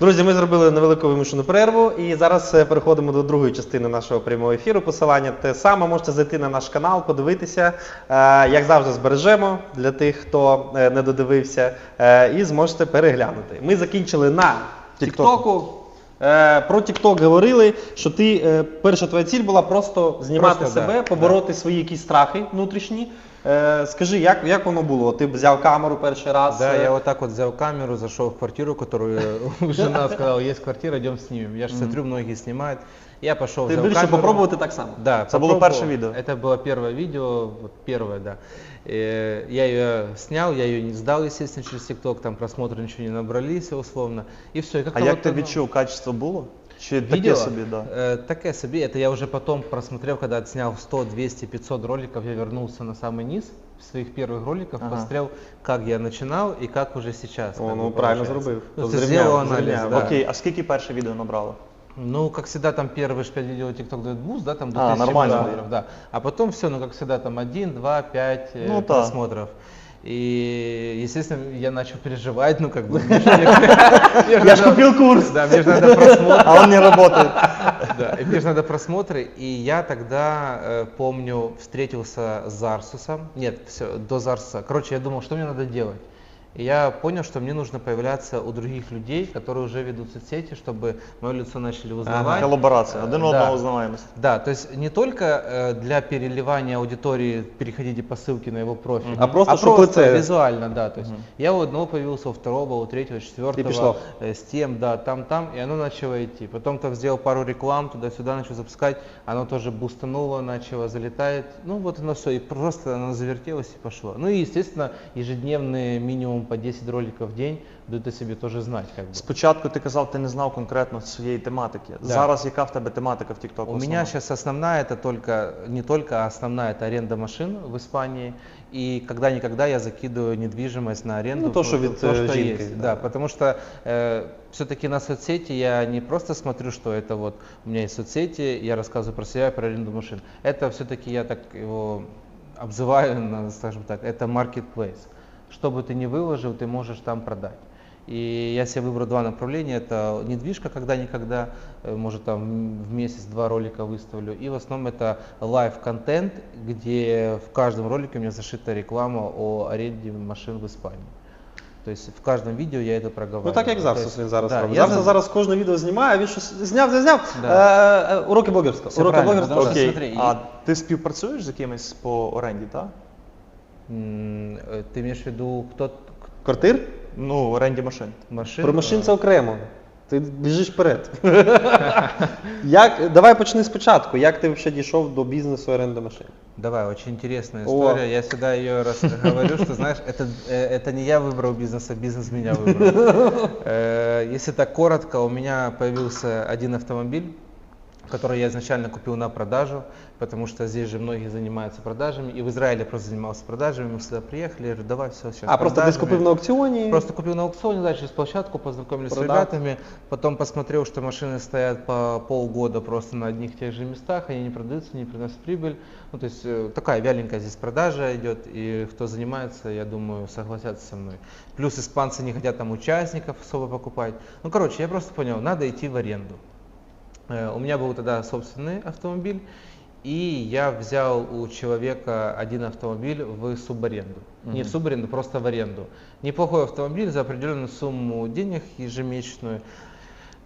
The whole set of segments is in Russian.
Друзі, ми зробили невелику вимушену перерву і зараз е, переходимо до другої частини нашого прямого ефіру. Посилання те саме. Можете зайти на наш канал, подивитися. Е, Як завжди, збережемо для тих, хто е, не додивився, і зможете переглянути. Ми закінчили на Тіктоку. Про TikTok говорили, що ти перша твоя ціль була просто знімати Просто, себе, да, побороти свої якісь страхи внутрішні. Е, Скажи, як, як воно було? Ти б взяв камеру перший раз? Да, е, я вот так вот взял камеру, зашел в квартиру, которую жена сказала, есть квартира, идем снимем. Я же смотрю, многие снимают. Я пошел, Ти взял вирішив камеру. попробувати так само. Да, Это было попробовал. первое видео? Это было первое видео, вот первое, да. Э, Я ее снял, я ее не сдал, естественно, через ТикТок, там просмотры ничего не набрались, условно. И все. А як ти відчув, качество було? Чи таке Видео? собі, да? Э, таке собі. Это я уже потом просмотрел, когда отснял 100, 200, 500 роликов, я вернулся на самый низ своих первых роликов, Ага. посмотрел, как я начинал и как уже сейчас. О, как ну, бы правильно получается. зробив. Ну, ты Зрівняв, сделал анализ, зрівняв. да. Окей, а скільки перше відео набрало? Ну, как всегда, там первые ж 5 видео TikTok дает буст, да, там до А, 1000 нормально, просмотров, да. А потом все, ну, как всегда, там 1, 2, 5 э, Ну, да. И, естественно, я начал переживать, ну, как бы... Я ж купив курс. Да, мне же надо просмотр. А он не работает. Да, мне же надо просмотры, и я тогда, э, помню, встретился с Зарсусом, нет, все, до Зарсуса, короче, я думал, что мне надо делать. И я понял, что мне нужно появляться у других людей, которые уже ведут соцсети, чтобы мое лицо начали узнавать. Колаборація, один Э, одного да. узнаваємося. Да, то есть не только э, для переливания аудитории переходите по ссылке на его профиль, А просто, чтоб просто лице. визуально, да. То есть я у одного появился, у второго, у третьего, четвертого, пошло. э, с тем, да, там, там, и оно начало идти. Потом там сделал пару реклам, туда-сюда начал запускать, оно тоже бустануло, начало залетать. Ну вот оно все, и просто оно завертелось и пошло. Ну и, естественно, ежедневные минимум по 10 роликов в день дают о себе тоже знать, как бы. Спочатку ти казав, ти не знав конкретно своєї тематики. Да. Зараз яка в тебе тематика в TikTok? У меня сейчас основная это только, не только, а основная это аренда машин в Испании. И когда-никогда я закидываю недвижимость на аренду. Ну, то, что то, э, что жинкой, есть. да. Да, потому что все-таки на соцсети я не просто смотрю, что это вот у меня есть соцсети, я рассказываю про себя, про аренду машин. Это все-таки я так его обзываю, скажем так, это marketplace. Что бы ты ни выложил, ты можешь там продать. И я себе выбрал два направления. Это недвижка когда-никогда, э, может там в месяц два ролика выставлю. И в основном это лайв-контент, где в каждом ролике у меня зашита реклама о аренде машин в Испании. То есть в каждом видео я это проговариваю. Ну так як То Зарсус есть, він зараз да, робить. я Зарсус за- зараз кожне відео знімає, він щось зняв, зняв, зняв. Да. Е, е, уроки блогерства. Все Уроки правильно, блогерства. потому что Окей. смотри, А и- ти співпрацюєш з якимось по оренді, так? М, э, Ты имеешь в виду кто Квартир? Ну, оренді машин. машин? Про машин Э, це окремо. Ти біжиш вперед. Як, давай почни спочатку. Як ти взагалі дійшов до бізнесу оренди машин? Давай, очень интересная О. история. Я всегда ее раз говорю, что знаешь, это, э, это не я выбрал бизнес, а бизнес меня выбрал. Э, Если так коротко, у меня появился один автомобиль, Который я изначально купил на продажу, потому что здесь же многие занимаются продажами, и в Израиле просто занимался продажами, мы сюда приехали, я говорю, давай все сейчас А, просто десь купив на аукціоні. Просто купил на аукционе, да, через площадку, познакомились Продал. с ребятами, потом посмотрел, что машины стоят по полгода просто на одних и тех же местах, они не продаются, не приносят прибыль. Ну, то есть э, такая вяленькая здесь продажа идет, и кто занимается, я думаю, согласятся со мной. Плюс испанцы не хотят там участников особо покупать. Ну, короче, я просто понял, надо идти в аренду. Э, У меня был тогда собственный автомобиль, и я взял у человека один автомобиль в субаренду. Не в субаренду, просто в аренду. Неплохой автомобиль за определенную сумму денег ежемесячную.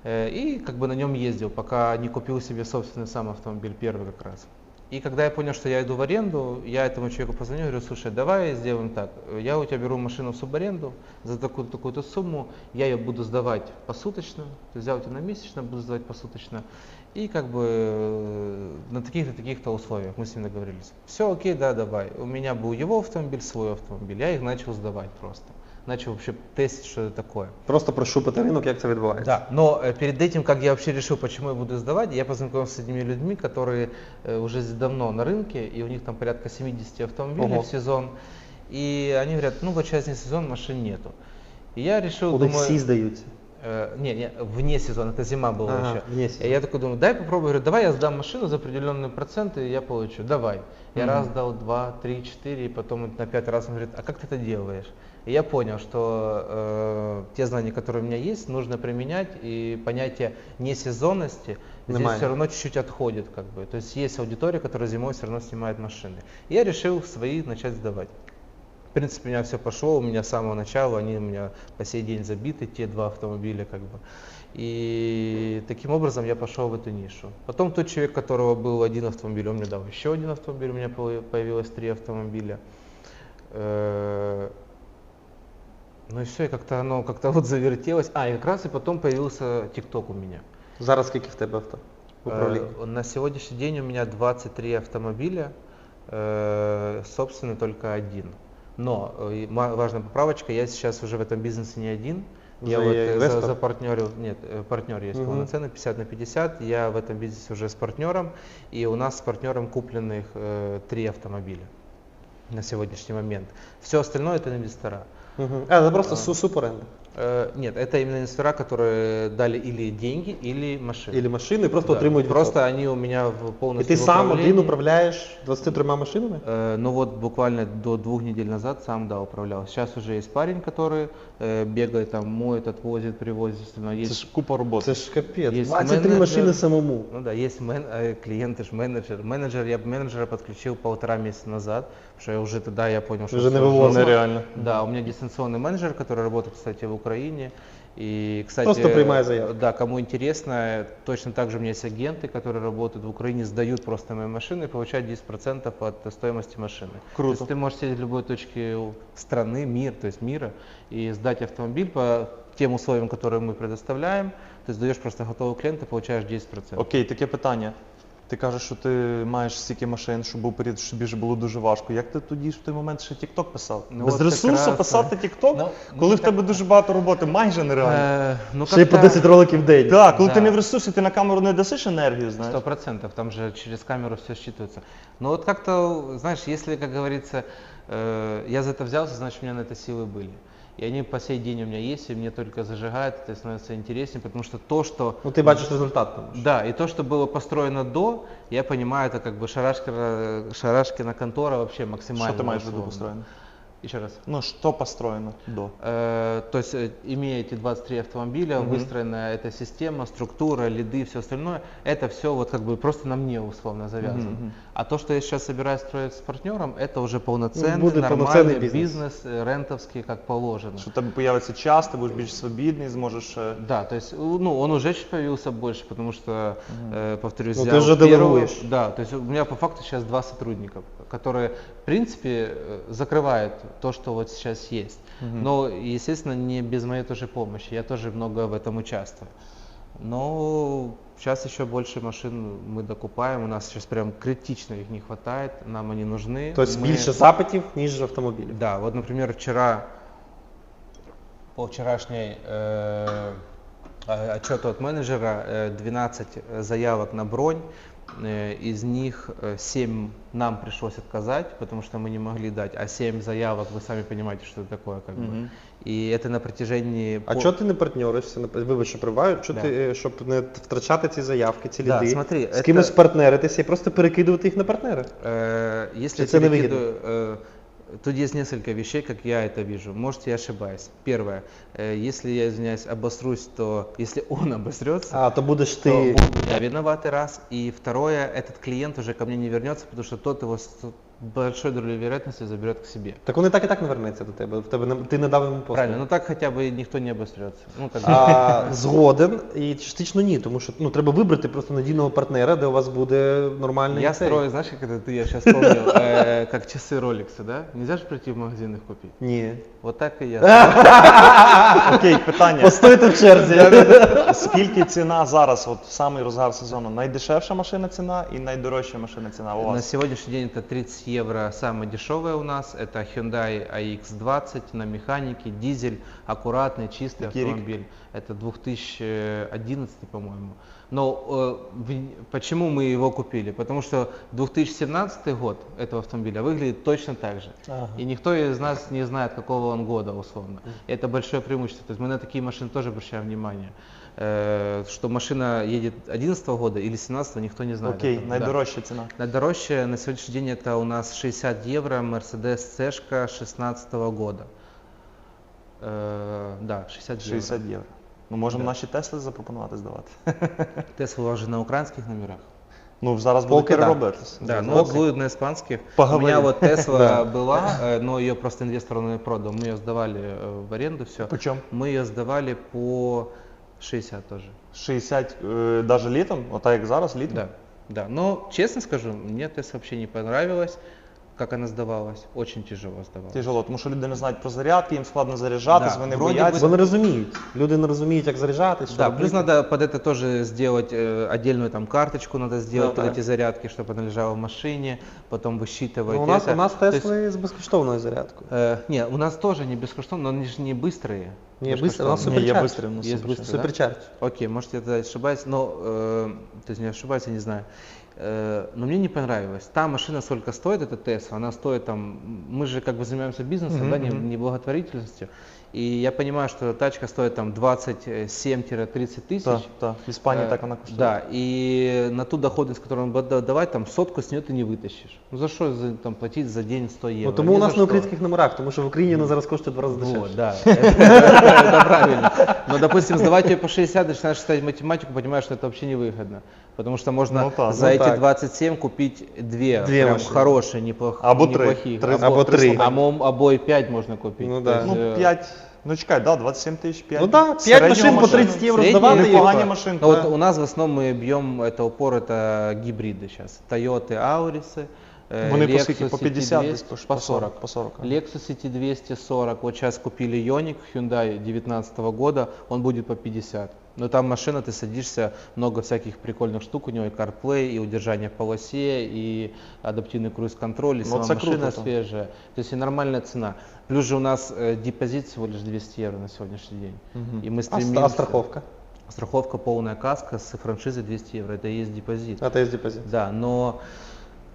Э, И как бы на нем ездил, пока не купил себе собственный сам автомобиль, первый как раз. И когда я понял, что я иду в аренду, я этому человеку позвонил, говорю, слушай, давай сделаем так, я у тебя беру машину в субаренду за такую-то такую сумму, я ее буду сдавать посуточно, то есть у тебя на месячно буду сдавать посуточно, и как бы э, на таких-то таких-то условиях мы с ним договорились. Все, окей, да, давай. У меня был его автомобиль, свой автомобиль, я их начал сдавать просто Начал вообще тестить, что это такое. Просто прощупати ринок, як це відбувається. Да, но э, перед этим, как я вообще решил, почему я буду сдавать, я познакомился с одними людьми, которые э, уже з- давно на рынке, и у них там порядка 70 автомобилей Ого. в сезон. И они говорят, ну вот сейчас не сезон, машин нету. И я решил, У них думаю, всі здаються. э, не, не, вне сезона, это зима была Ага, еще. вне И сезона. я такой думаю, дай попробую, говорю, давай я сдам машину за определенные проценты, и я получу, давай. Я раз дал, два, три, четыре, и потом на пятый раз он говорит, а как ты это делаешь? И я понял, что э, те знания, которые у меня есть, нужно применять, и понятие несезонности здесь Немає. все равно чуть-чуть отходит. Как бы. То есть есть аудитория, которая зимой все равно снимает машины. И я решил свои начать сдавать. В принципе, у меня все пошло, у меня с самого начала, они у меня по сей день забиты, те два автомобиля как бы. И таким образом я пошел в эту нишу. Потом тот человек, у которого был один автомобиль, он мне дал еще один автомобиль, у меня появ- появилось три автомобиля. Э, Ну и все, и как-то оно как-то вот завертелось. А, и как раз и потом появился ТикТок у меня. Зараз скільки в тебе авто? в управлінні? Э, На сегодняшний день у меня 23 автомобиля, э, собственно, только один. Но э, и ма- важная поправочка, я сейчас уже в этом бизнесе не один. Я Уже вот я э, за, инвестор? за партнерил, нет, э, партнер есть Мгм. полноценный, 50 на 50. Я в этом бизнесе уже с партнером, и у нас с партнером купленных э, три автомобиля на сегодняшний момент. Все остальное это инвестора. Мгм. А, це просто су- суборенда. Э, нет, это именно инвестора, которые дали или деньги, или машины. Ілі машини, і просто Да, отримують Просто відсоток. они у меня в І полностью ти в сам управлении. один управляєш 23 машинами? Э, ну вот буквально до двух недель назад сам, да, управлял. Сейчас уже есть парень, который э, бегает, там, моет, отвозит, привозит, остальное. Це Есть, ж купа роботи. Це ж капець. Є 23 менеджер. машини самому. ну да, есть мен, э, клиенты, ж менеджер. Менеджер, я менеджера подключил полтора месяца назад, потому что я уже тогда я понял, что Уже не всё вывозил. жестко. Нереально. Да, у меня дистанционный менеджер, который работает, кстати, в Украине. И, кстати, Просто принимает заявки. Да, кому интересно, точно так же у меня есть агенты, которые работают в Украине, сдают просто мои машины и получают 10% от стоимости машины. Круто. То есть ты можешь сидеть в любой точке страны, мир, то есть мира, и сдать автомобиль по тем условиям, которые мы предоставляем. Ты сдаешь просто готовый клиент и получаешь 10%. Окей, таке питання. Ти кажеш, що ти маєш стільки машин, що був період, що тобі вже було дуже важко. Як ти тоді в той момент ще TikTok писав? Ну, Без от ресурсу якраз, писати TikTok? Ну, коли ну, в тебе дуже багато роботи, майже нереально. Э, ну, Ще й по как-то- 10 роликів в день. Так, коли да. ти не в ресурсі, ти на камеру не дасиш енергію, знаєш. Сто процентов, там же через камеру все считывается. Но вот как-то, знаешь, если, как говорится, э, я за это взялся, значит, у меня на это силы были. И они по сей день у меня есть, и мне только зажигает, это становится интереснее, потому что то, что... Ну ти бачиш результат тому. що. Да, и то, что было построено до, я понимаю, это как бы Шарашкина, Шарашкина контора вообще максимально. Що ти маєш в виду условно. построєно? Еще раз. Ну, що построєно до? Э, То есть, э, имея эти 23 автомобиля, Мгм. выстроенная эта система, структура, лиды, все остальное, это все вот как бы просто на мне условно завязано. Мгм, мгм. А то, что я сейчас собираюсь строить с партнером, это уже полноценный, будет нормальный полноценный бизнес, бизнес. э, рентовский, как положено. Що в тебе появиться час, ти будеш більш свобідний, зможеш. е, Да, то есть, у- ну, он уже чуть появился больше, потому что, э, повторюсь, Ну, ты взял уже первого- делегуешь. Да, то есть у меня по факту сейчас два сотрудника, которые, в принципе, э, закрывают то, что вот сейчас есть. Но, естественно, не без моей тоже помощи, я тоже много в этом участвую. Но сейчас еще больше машин мы докупаем, у нас сейчас прям критично их не хватает, нам они нужны. Тобто Мы- більше запитів, ніж автомобілів. да, вот, например, вчера, по вчерашней э, э, отчету от менеджера, э, 12 заявок на бронь, э, из них э, 7 нам пришлось отказать, потому что мы не могли дать, а 7 заявок, вы сами понимаете, что это такое, как бы. Мгм. И это на протяжении... А по- чого ти не партнеришся? Нап- Вибач, що приваю, що Да. ти, е, щоб не втрачати ці заявки, ці Да, ліди, смотри, з это- кимось партнеритися і просто перекидувати їх на партнера. Э, Если Это я невыгодно. перекидываю, э, Тут есть несколько вещей, как я это вижу. Может, я ошибаюсь. Первое, э, если я, извиняюсь, обосрусь, то если он обосрется, А, то будеш то ти. буду я виноватый раз. И второе, этот клиент уже ко мне не вернется, потому что тот его большой долей вероятности заберет к себе. Так вони так і так не вернеться до тебе. В тебе не- ти не дав йому послугу. Правильно, ну так хотя бы никто не обосрется. Ну, как бы. А, згоден і частично ні, тому що ну, треба вибрати просто надійного партнера, де у вас буде нормальний Я цей. строю, знаешь, как это ты, я сейчас помню, э, как часы Rolex, да? Нельзя же прийти в магазин их купить. Ні. Вот так и я. Окей, питання. Постойте в черзі. Скільки ціна зараз, от в самий розгар сезону? Найдешевша машина ціна і найдорожча машина ціна у На вас? сегодняшний день это 30 евро самое дешевое у нас. Это Hyundai AX20 на механике, дизель, аккуратный, чистый Какой рік? автомобиль. Это 2011, по-моему. Но э, в- почему мы его купили? Потому что 2017 год этого автомобиля выглядит точно так же. Ага. И никто из нас не знает, какого он года, условно. И это большое преимущество. То есть мы на такие машины тоже обращаем внимание. Э, что машина едет 2011 года или 2017, никто не знает. Окей, этого. Да. найдорожча ціна. Наидорожчая на сегодняшний день это у нас 60 евро Mercedes C 16 года. Э, да, 60 евро. 60 євро. Ну, можемо Да. наші Тесли запропонувати здавати. Тесла уже на украинских номерах. Ну, зараз буде Поки да. переробитися. Да, ну вот будет на испанских. У Поговорим. меня вот Тесла была, э, но ее просто инвестор не продал. Мы ее сдавали э, в аренду, все. По чому? Мы ее сдавали по 60 тоже. 60 е, даже літом, отак як зараз, літом? Да, да. Но честно скажу, мне Тесла вообще не понравилась, как она сдавалась. Очень тяжело сдавалась. Тяжело, тому що люди не знають про зарядки, їм складно заряджатись, Да, вони вроде бояться. Вони розуміють. Люди не розуміють, як заряджатись. що Да, робити. плюс надо под это тоже сделать э, отдельную там карточку, надо сделать Да, под да. эти зарядки, чтобы она лежала в машине, потом высчитывать. Ну, у нас, это. у нас То есть, Тесли з безкоштовною зарядкою. э, не, у нас тоже не бескоштовно, но они же не быстрые. Не, быстро, у нас Безкоштовно. Ні, є суперчарж. бистрий, у нас Є суперчарж. бистрий. да? Суперчарж. Окей, может я тогда ошибаюсь, но, э, то есть не ошибаюсь, я не знаю. Э, но мне не понравилось. Та машина сколько стоит, эта Tesla, она стоит там, мы же как бы занимаемся бизнесом, Мгм, да, не, не благотворительностью. И я понимаю, что тачка стоит там 27-30 тысяч. Так, так. В Іспанії Э, так вона коштує. Да, и на ту доходность, которую он будет давать, там сотку с нее ты не вытащишь. Ну за что за- там, платить за день 100 евро? Ну, тому Ни у за нас на что. українських номерах, тому що в Україні воно зараз коштує в два рази дешевше. Вот, да, это, это правильно. Но, допустим, сдавать ее по 60, начинаешь читать математику, понимаешь, что это вообще невыгодно. Потому что можно Ну так, за ну эти так. 27 купить две, Две прям машины. хорошие, неплох- Або три. неплохих. Три Або, Або три. а мом- обои 5 можно купить. Ну То да. есть, Ну, э, 5, ну чекай, да, 27 тисяч 5. Ну да, 5 машин по 30 євро Средние здавати. і- непогані типа, машинки, Ну, вот да. у нас в основном мы бьем это упор, это гибриды сейчас. Toyota, Auris, э, Вони по Lexus скільки? По 50 десь, CT200, по по 40. По 40. а. Lexus CT240, вот сейчас купили Ioniq Hyundai 2019 года, он будет по 50. Но там машина, ты садишься, много всяких прикольных штук, у него и CarPlay, и удержание в полосе, и адаптивный круиз-контроль, и Ну, сама это машина там. свежая. То есть и нормальная цена. Плюс же у нас э, депозит всего лишь 200 евро на сегодняшний день. Мгм. И мы А, стремимся... а страховка? Страховка полная каска с франшизой 200 евро, это и есть депозит. А то є депозит. Да, но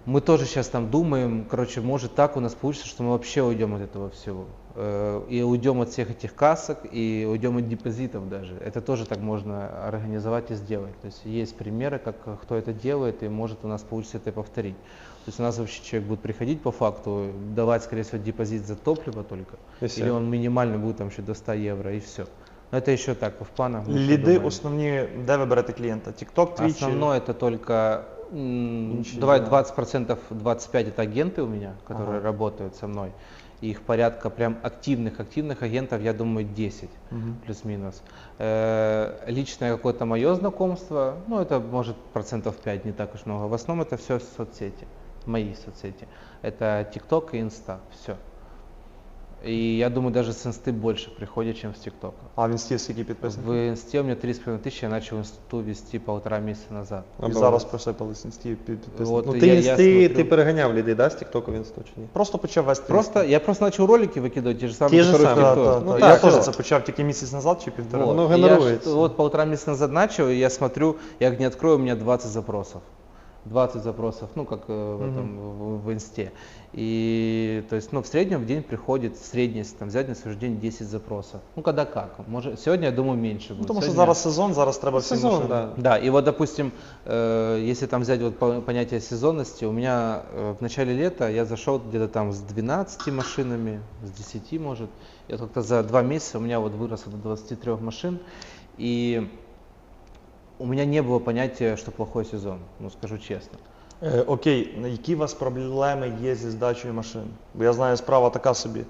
мы тоже сейчас там думаем, короче, может так у нас получится, что мы вообще уйдем от этого всего. Э, И уйдем от всех этих касок, и уйдем от депозитов даже. Это тоже так можно организовать и сделать. То есть есть примеры, как э, кто это делает, и может у нас получится это повторить. То есть у нас вообще человек будет приходить по факту, давать, скорее всего, депозит за топливо только, И всё. или он минимальный будет там еще до 100 евро, и все. Но это еще так, в планах. мы еще Ліди думаем. основні, де ви берете клієнта? TikTok, Twitch? Основное это только м, Ничего давай не 20%, 25 это агенты у меня, которые Ага. работают со мной. Их порядка прям активных, активных агентов, я думаю, 10 Мгм. плюс-минус. Э, личное какое-то мое знакомство, ну это может процентов 5, не так уж много. В основном это все соцсети, мои соцсети. Это TikTok и Insta, все. И я думаю, даже с инсты больше приходит, чем с ТикТока. А в інсті скільки підписаних? В инсте у меня 3,5 тысячи, я начал инсту вести полтора месяца назад. І Обалдеть. зараз просипались інсті під- підписники. Вот. Ну я- ти я інсти, смотрю. ти переганяв ліди, да, з Тіктоку в інсту чи ні? Просто почав вести. Просто, я просто начал ролики выкидывать, те же самые, Те же которые в самые, Да, TikTok. да, Ну да. так, я теж що? це почав тільки місяць назад чи півтора. Вот. Ну, И я генеруется. ж- вот полтора месяца назад начал, и я смотрю, я как не открою, у меня 20 запросов. 20 запросов, ну, как э, в, этом, в, в инсте. И, то есть, ну, в среднем в день приходит, средний, если там взять на свой день 10 запросов. Ну, когда как. Может, сегодня, я думаю, меньше Ну, будет. тому що зараз сезон, зараз треба всі Сезон, да. Да, и вот, допустим, э, если там взять вот по- понятие сезонности, у меня э, в начале лета я зашел где-то там с 12 машинами, с 10 может. Я как-то за два месяца у меня вот выросло до 23 машин, и у меня не было понятия, что плохой сезон, ну скажу честно. Е, окей, які у вас проблеми є зі здачею машин? Бо я знаю, справа така собі.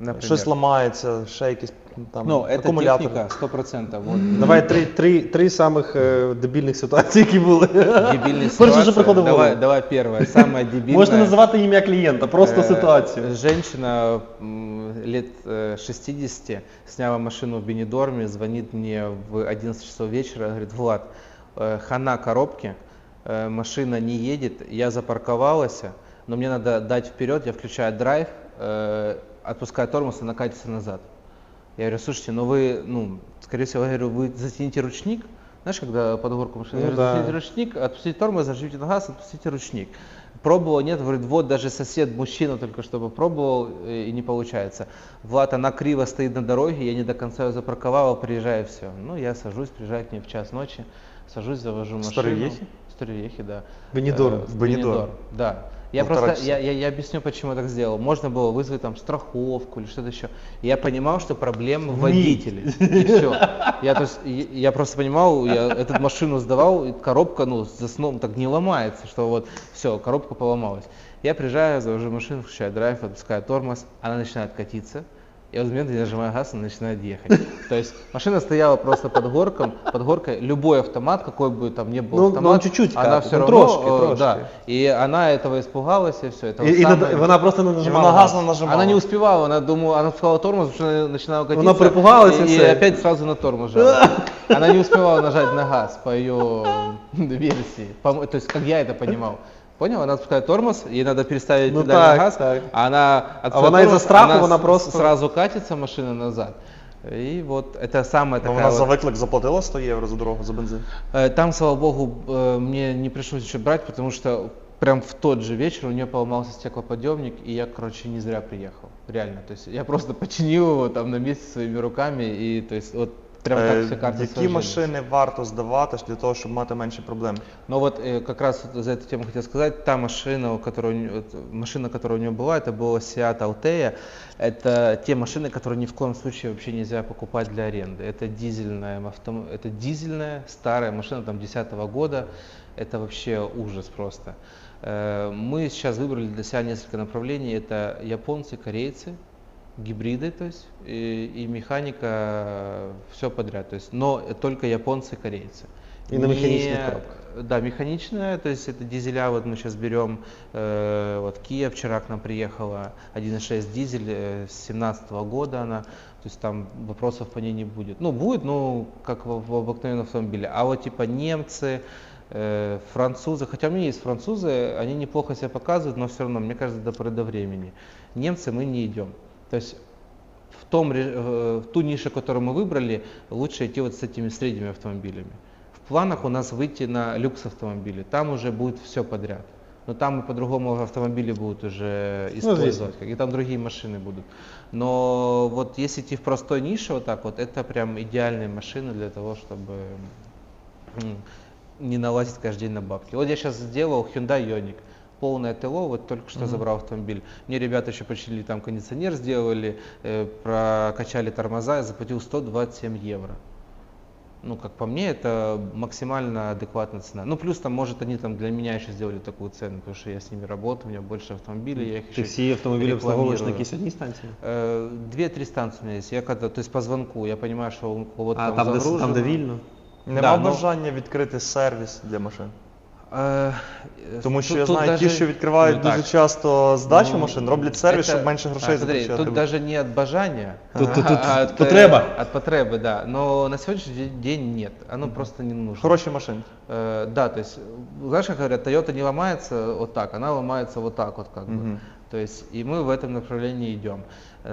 Например. Щось ламається, ще якісь там Ну, это акумулятори. техника, 100%. Вот. Давай три, три, три самих е, дебільних ситуації, які були. Дебильная Перше, що ситуация. приходить в Давай, голову. давай первое, самое дебильное. Можна називати ім'я клієнта, просто Э, ситуацію. Женщина м, лет э, 60 сняла машину в Бенедорме, звонит мне в 11 часов вечера, говорит, Влад, э, хана коробки, э, машина не едет, я запарковалась, но мне надо дать вперед, я включаю драйв, э, отпускаю тормоз и накатится назад. Я говорю, слушайте, ну вы, ну, скорее всего, я говорю, вы затяните ручник, знаешь, когда под горку машины, Ну да. затяните ручник, отпустите тормоз, зажмите на газ, отпустите ручник. Пробовал, нет, говорит, вот даже сосед, мужчина только что попробовал э, и не получается. Влад, она криво стоит на дороге, я не до конца ее запарковал, приезжаю, все. Ну, я сажусь, приезжаю к ней в час ночи, сажусь, завожу машину. Старой Вехе? Старой Вехе, да. Бенедорм. Э, В Бенедорм. Да. Я просто, часа. я, я, я объясню, почему я так сделал. Можно было вызвать там страховку или что-то еще. Я понимал, что проблема в водителе. И все. Я, то есть, я просто понимал, я эту машину сдавал, и коробка, ну, за сном так не ломается, что вот все, коробка поломалась. Я приезжаю, завожу машину, включаю драйв, отпускаю тормоз, она начинает катиться. И в этот момент я нажимаю газ, она начинает ехать. То есть машина стояла просто под горком, под горкой. Любой автомат, какой бы там ни был Ну, автомат, ну, он чуть-чуть она катит, все ну, равно, трошки, э, трошки. да. И она этого испугалась, и все. Это І, вот і не- самое- вона просто не І нажимала. вона газ. газ не нажимала. она не успевала, она думала, она пускала тормоз, потому что она начинала катиться. Она припугалась и и, всё. опять сразу на тормоз жала. Она не успевала нажать на газ по ее версии. По- то есть, как я это понимал. Понял? Она отпускает тормоз, ей надо переставить Ну педаль так, на газ, так. а она отпускает вона из-за страху, она вона просто- сразу катится машина назад. И вот это самая Ну, такая вона за виклик заплатила 100 євро за дорогу, за бензин. Э, Там, слава богу, э, мне не пришлось еще брать, потому что прям в тот же вечер у нее поломался стеклоподъемник, и я, короче, не зря приехал. Реально. То есть я просто починил его там на месте своими руками, и то есть вот прям так все карты Які сложились. машини варто здавати для того, щоб мати менше проблем? Но вот э, как раз вот за эту тему хотел сказать, та машина, вот, машина, которая у нее была, это была Seat Altea. Это те машины, которые ни в коем случае вообще нельзя покупать для аренды. Это дизельная, автом... это дизельная старая машина там 10 года. Это вообще ужас просто. Э, Мы сейчас выбрали для себя несколько направлений. Это японцы, корейцы, гибриды, то есть, и, и механика, все подряд. То есть, но только японцы, корейцы. И на механичных коробках. Да, механичная, то есть это дизеля, вот мы сейчас берем, э, вот Kia вчера к нам приехала, 1.6 дизель э, с 17 года она, то есть там вопросов по ней не будет. Ну, будет, ну, как в, в обыкновенном автомобиле. А вот типа немцы, э, французы, хотя у меня есть французы, они неплохо себя показывают, но все равно, мне кажется, до поры до времени. Немцы мы не идем. То есть в, том, э, в ту нишу, которую мы выбрали, лучше идти вот с этими средними автомобилями. В планах у нас выйти на люкс автомобили. Там уже будет все подряд. Но там и по-другому автомобили будут уже использовать, как и там другие машины будут. Но вот если идти в простой нише вот так вот, это прям идеальные машины для того, чтобы не налазить каждый день на бабки. Вот я сейчас сделал Hyundai Ioniq Полное ТЛО, вот только что забрал автомобиль. Мне ребята еще починили там кондиционер, сделали, э, прокачали тормоза, я заплатил 127 евро. Ну, как по мне, это максимально адекватная цена. Ну, плюс там, может, они там для меня еще сделали такую цену, потому что я с ними работаю, у меня больше автомобилей, я их Ти еще всі автомобілі обслуговуєш на рекламирую. якійсь одній станції? Э, Две-три станции у меня есть. Я когда, то есть по звонку, я понимаю, что у кого-то А там, там, де, загружено. там, де вільно? Нема Да, ну- бажання відкрити сервіс для машин. Э, Тому що тут- я тут знаю, ті, даже- що відкривають ну, дуже так. часто здачу Ну, машин, роблять сервіс, это- щоб менше грошей а, смотри, затрачати. Тут даже не от бажания, Тут- тут- тут а от, э, потреба. От потребы, да. Но на сегодняшний день нет. Оно просто не нужно. Хороші машини. Э, да, то есть, знаешь, как говорят, Toyota не ломается вот так, она ломается вот так вот как бы. Мгм. То есть, и мы в этом направлении идем.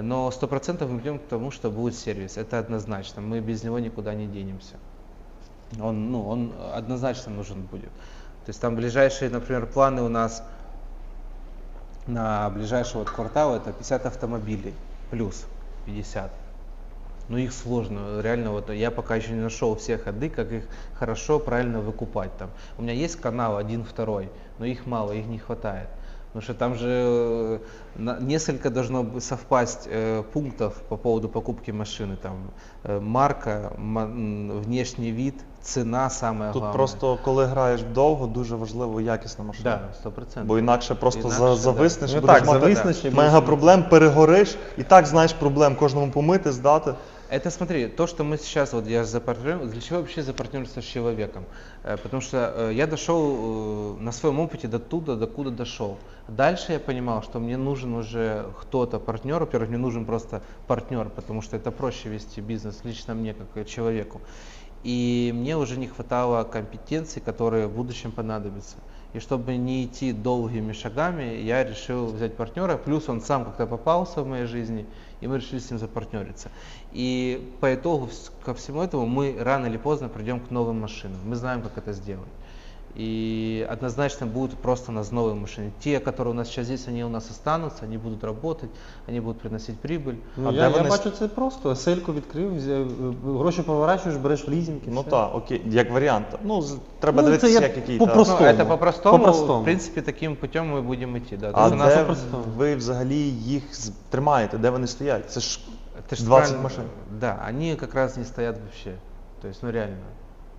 Но сто процентов мы идем к тому, что будет сервис. Это однозначно. Мы без него никуда не денемся. Он, ну, он однозначно нужен будет. То есть там ближайшие, например, планы у нас на ближайший вот квартал это 50 автомобилей плюс 50. Ну их сложно, реально вот я пока еще не нашел все ходы, как их хорошо, правильно выкупать там. У меня есть канал один, второй, но их мало, их не хватает. Потому что там же э, на- несколько должно бы совпасть э, пунктов по поводу покупки машины. Там э, марка, ма- м, внешний вид, цена самое Тут главное. просто, коли граєш довго, дуже важливо якісна машина. да, сто процентов. Бо інакше просто Інакше, за, да. зависнеш, Ну будеш так, мати зависнеш і мега будеш- проблем, перегориш, і так знаєш проблем кожному помити, здати. Это смотри, то, что мы сейчас, вот я запартнер, для чего вообще запартнериться с человеком? Э, Потому что э, я дошел э, на своем опыте до туда, до куда дошел. Дальше я понимал, что мне нужен уже кто-то партнер. Во-первых, мне нужен просто партнер, потому что это проще вести бизнес лично мне, как человеку. И мне уже не хватало компетенций, которые в будущем понадобятся. И чтобы не идти долгими шагами, я решил взять партнера. Плюс он сам как-то попался в моей жизни, и мы решили с ним запартнериться. И по итогу ко всему этому мы рано или поздно придем к новым машинам. Мы знаем, как это сделать. И однозначно будут просто у нас новые машины. Те, которые у нас сейчас здесь, они у нас останутся, они будут работать, они будут приносить прибыль. Ну, А я, де я вони бачу це просто. Сельку відкрив, взяв, е, гроші поворачуєш, береш в лізинг. і Ну все. так, окей, як варіант. Ну, з- треба Ну, дивитися, це я як який. по та. просто. Ну, Простому. это по-простому, По-простому. в принципе, таким путем мы будем идти. Да. То А есть у нас де по-простому. ви взагалі їх з- тримаєте, де вони стоять? Це ж Это ж 20 правильно- машин. Да, они как раз не стоят вообще. То есть, ну реально.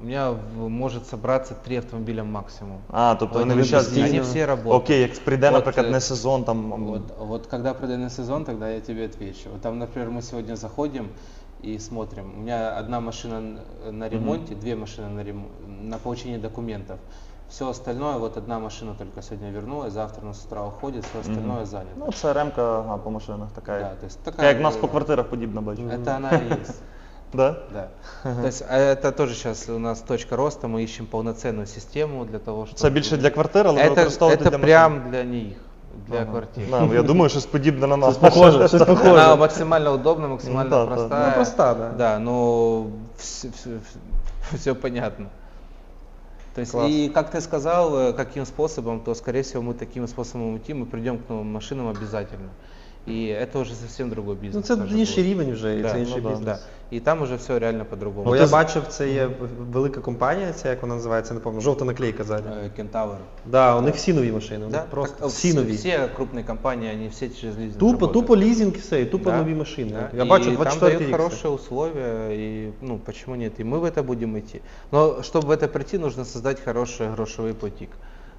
У меня в- может собраться три автомобиля максимум. А, тобто вони они весь час Они все работают. Окей, як прийде, наприклад, е, не сезон, там Вот, вот когда пройденный сезон, тогда я тебе отвечу. Вот там, например, мы сегодня заходим и смотрим. У меня одна машина на ремонте, две машины на, рем... на получение документов. Все остальное, вот одна машина только сегодня вернулась, завтра она с утра уходит, все остальное занято. ну це ремка ага, по машинах така. да, то есть Така, такая, як в нас э, по квартирах подібна бачу. Это она и есть. Да? Да. То есть а это тоже сейчас у нас точка роста, мы ищем полноценную систему для того, чтобы... Це більше для квартир, але ви Это, використовуєте это для прям для них, для Ага. квартир. Да, я думаю, щось подібне на нас. Щось похоже, щось Она похоже. максимально удобна, максимально Ну да, да. простая. Ну, проста, да. Да, но все, понятно. То есть, Класс. и как ты сказал, э, каким способом, то, скорее всего, мы таким способом идти, мы придем к новым машинам обязательно. И это уже совсем другой Ну бизнес. це тоже інший будет. рівень вже, і Да, це інший ну да, бізнес. да. И там уже все реально по-другому. Бо Ну, я ти з- бачив, це є велика компанія, ця як вона називається, не пам'ятаю, жовта наклейка ззаді. Э, Кентавр. Да, у них всі нові машини, у Да? них просто Так, всі все, нові. все крупные компании, они все через лизинг Тупо, работают. тупо лізинг і все, і тупо Да, нові машини. да. Я И бачу там 24 дают рік. хорошие условия, и ну почему нет? И мы в это будем идти. Но чтобы в это прийти, нужно создать хороший грошовый потик,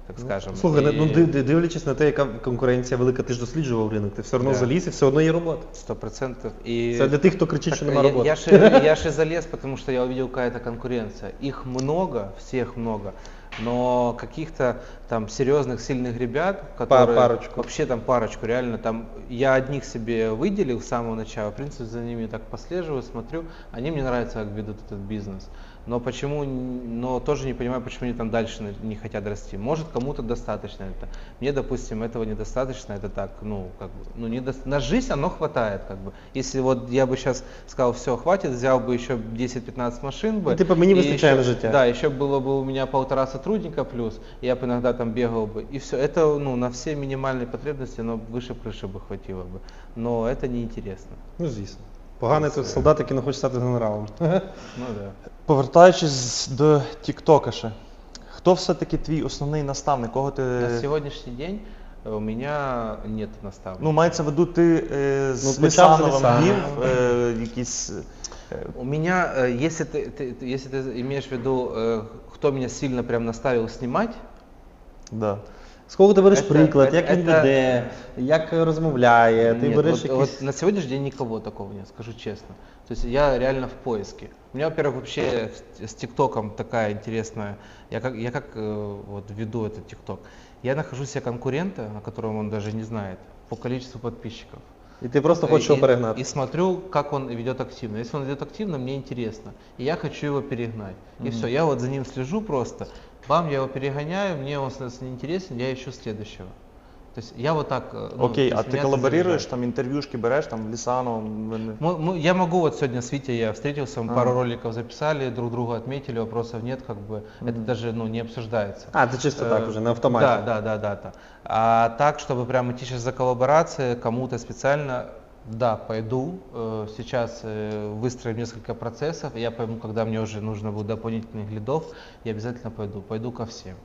так скажем. Слухай, И ну див- див- дивлячись на те, яка конкуренція велика, ти ж досліджував ринок, ти все одно Да. заліз і все одно є робота. Сто процентов. И Це для тих, хто кричить, Так, що нема я, роботи. я, же, я же залез, потому что я увидел какая-то конкуренция. Их много, всех много, но каких-то там серьезных, сильных ребят, которые парочку. вообще там парочку, реально там я одних себе выделил с самого начала, в принципе за ними так послеживаю, смотрю, они мне нравятся, как ведут этот бизнес. Но почему, но тоже не понимаю, почему они там дальше не хотят расти. Может, кому-то достаточно это. Мне, допустим, этого недостаточно, это так, ну, как бы, ну, не до- на жизнь оно хватает, как бы. Если вот я бы сейчас сказал, все, хватит, взял бы еще 10-15 машин бы. Ну, типа, мне выстачает на життя. Да, еще было бы у меня полтора сотрудника плюс, я бы иногда там бегал бы, и все. Это, ну, на все минимальные потребности, но выше крыши бы хватило бы. Но это неинтересно. Ну звісно. Поганий тут солдат, який не хоче стати генералом. Ну да. Повертаючись до Тіктока ще. Хто все-таки твій основний наставник? Кого ти. На сегодняшний день э, у меня нет наставника. Ну, мається в виду, ти е, з Ну, почав з Лісановим Лісанова. вів е, якісь. е, У меня, э, если ты, ты- ты- если ты имеешь в виду, э, кто меня сильно прям наставил снимать, да. З кого ти береш Це- приклад, це- як він це- веде, як розмовляє, ти нет, береш вот, якісь. вот на сегодняшний день никого такого нет, скажу честно. То есть я реально в поиске. У меня, во-первых, вообще с- с ТикТоком такая интересная, я как, я как э, вот веду этот ТикТок, я нахожу себе конкурента, о котором он даже не знает, по количеству подписчиков. І ти просто хочеш його и, перегнати. и смотрю, как он ведет активно. Если он ведет активно, мне интересно. И я хочу его перегнать. И Мгм. все, я вот за ним слежу просто. Бам, я его перегоняю, мне он становится неинтересен, я ищу следующего. То есть я вот так... э, ну, Окей, то а есть ти меня это колаборируєш, заряжает. там інтерв'юшки береш, там Лісановим. ви- Мы- мы- я могу вот сегодня с Витей я встретился, мы Ага. пару роликов записали, друг друга отметили, вопросов нет, как бы это Мгм. даже ну, не обсуждается. А, це чисто так Э, уже, на автоматі. Да, да, да, да, да. А так, чтобы прям идти сейчас за коллаборацией, кому-то специально, да, пойду. Э, Сейчас э, выстроим несколько процессов, я пойму, когда мне уже нужно будет дополнительных лидов, я обязательно пойду. Пойду ко всем.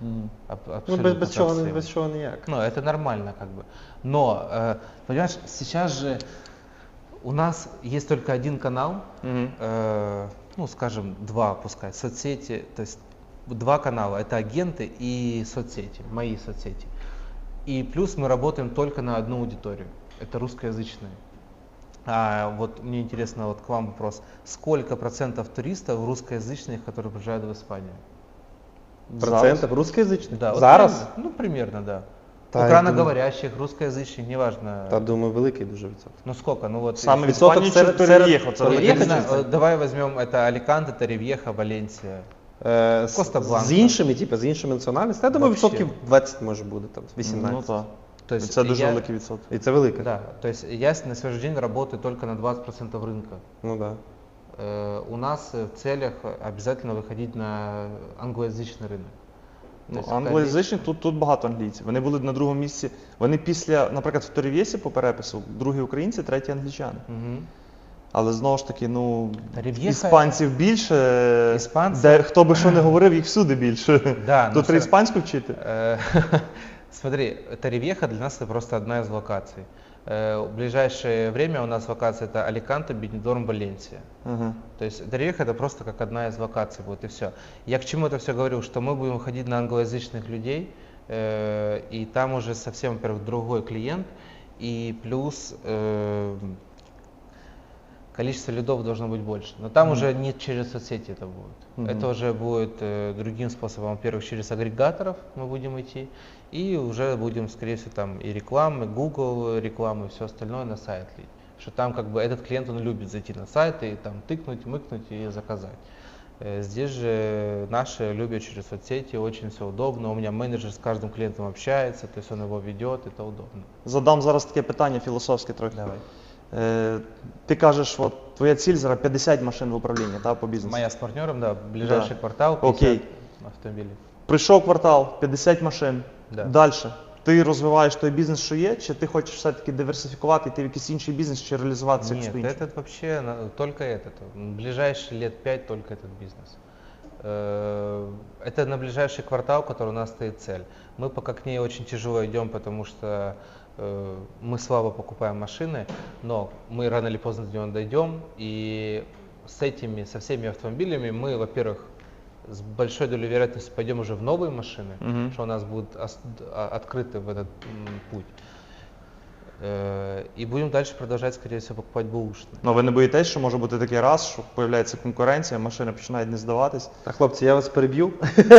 Ну, абсолютно без, без, не- всем. без чого ніяк. Ну, это нормально, как бы. Но, э, понимаешь, сейчас же у нас есть только один канал, Мгм. э, ну, скажем, два пускай, соцсети, то есть два канала, это агенты и соцсети, мои соцсети. И плюс мы работаем только на одну аудиторию, это русскоязычная. А вот мне интересно вот к вам вопрос, сколько процентов туристов русскоязычных, которые приезжают в Испанию? Процентів русскоязичних? Да, вот Зараз? примерно, ну, примерно, да. Та, я Украиноговорящих, русскоязычных, неважно. Та думаю, великий дуже відсоток. Ну сколько? Ну вот. Саме если- відсоток Іспанії серед- чи серед- Торрев'єхо? Це серед- Я велика не знаю, різниця. э, давай возьмем это Аликанте, Торревьеха, Валенсия. Е, з, Коста-Бланка. з іншими, типу, з іншими національностями, я думаю, Вообще. відсотків 20 може буде, там, 18. Ну так. То есть Це дуже я- великий відсоток. І це велике. Да, то есть я с- на сегодняшний день работаю только на 20% рынка. Ну да. Э, у нас э, в целях обязательно выходить на англоязычный рынок. Ну, есть англоязичні тут, тут багато англійців. Вони були на другому місці. Вони після, наприклад, в Торівєсі по перепису, другі українці, треті англічани. Мгм. Але знову ж таки, ну, Торів'єха- іспанців більше, Іспанці- де хто би що не говорив, їх всюди більше. Да, но Тут всё- треба іспанську вчити. Смотри, Торревьеха для нас это просто одна из локаций. Э, В ближайшее время у нас локация это Аликанте, Бенедорм, Валенсия. Ага. То есть Торревьеха это просто как одна из локаций будет и все. Я к чему это все говорю, что мы будем ходить на англоязычных людей, э, и там уже совсем, во-первых, другой клиент, и плюс э, количество лидов должно быть больше. Но там уже не через соцсети это будет. Мгм. Это уже будет э, другим способом. Во-первых, через агрегаторов мы будем идти, и уже будем, скорее всего, там и рекламы, Google рекламы, и все остальное на сайт лить. Что там как бы этот клиент, он любит зайти на сайт и там тыкнуть, мыкнуть и заказать. Э, Здесь же наши любят через соцсети, очень все удобно. У меня менеджер с каждым клиентом общается, то есть он его ведет, это удобно. Задам зараз таке питання філософське трохи. Давай. Е, ти кажеш, от твоя ціль зараз 50 машин в управлінні та, по бізнесу. Моя с партнером, да, ближайший Да. квартал 50 Окей. автомобилей. Прийшов квартал, 50 машин. Да. Далі. Ти розвиваєш той бізнес, що є, чи ти хочеш все-таки диверсифікувати, йти в якийсь інший бізнес, чи реалізуватися Нет, якось по-іншому? этот вообще на- только этот. В ближайшие лет пять только этот бизнес. Э, Это на ближайший квартал, который у нас стоит цель. Мы пока к ней очень тяжело идем, потому что э, мы слабо покупаем машины, но мы рано или поздно до него дойдем. И с этими, со всеми автомобилями мы, во-первых, с большой долей вероятности пойдем уже в новые машины, Мгм. что у нас будут а- открыты в этот путь. Э, И будем дальше продолжать, скорее всего, покупать бэушные. Ну ви не боїтесь, що може бути такий раз, що з'являється конкуренція, машини починають не здаватись. Так, хлопці, я вас переб'ю.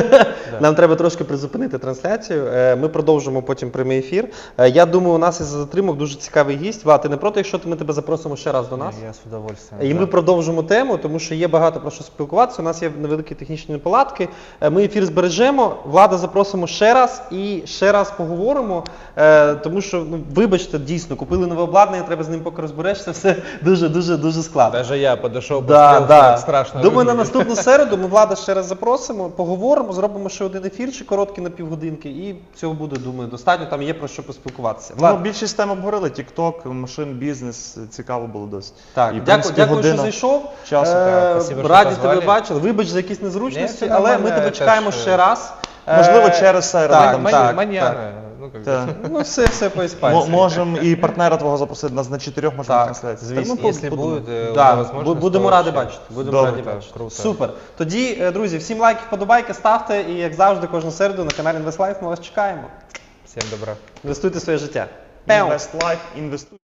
Нам треба трошки призупинити трансляцію. Е, Ми продовжимо потім прямий ефір. Е, Я думаю, у нас із затримок дуже цікавий гість. Влад, ти не проти, якщо ми тебе запросимо ще раз до нас? Я с удовольствием. І да. ми продовжимо тему, тому що є багато про що спілкуватися. У нас є невеликі технічні неполадки. Е, Ми ефір збережемо. Влада запросимо ще раз і ще раз поговоримо. е, Тому що, ну, вибачте, дійсно, купили нове обладнання, треба з ним поки розберешся. Все дуже дуже дуже складно. Даже я подошел, Да, да. страшно Думаю, на наступну середу ми влада ще раз запросимо, поговоримо, зробимо ще один ефірчик короткий на півгодинки, і цього буде, думаю, достатньо. Там є про що поспілкуватися. Ну, більшість тем обговорили, TikTok, машин, бізнес, цікаво було досить. так, І, дякую, принципі, дякую, що зайшов. часу. Е, раді тебе бачили. Вибач за якісь незручності, Ні, це але ми тебе чекаємо ще раз. Е, Можливо, через середу, так, там, так, маньяна, ну, как Так. бы. Ну, все, все М- по-іспанськи. Можемо і партнера твого запросити нас на чотирьох можемо Так, звісно. Так, ну, Если подумаємо. будет э, Да, будемо то раді бачити. Будемо Добре, раді так, бачити. круто. Супер. Тоді, е, друзі, всім лайки, вподобайки ставте і як завжди, кожну середу на каналі InvestLife ми вас чекаємо. Всем добра. Інвестуйте своє життя. Пеу! Invest Life.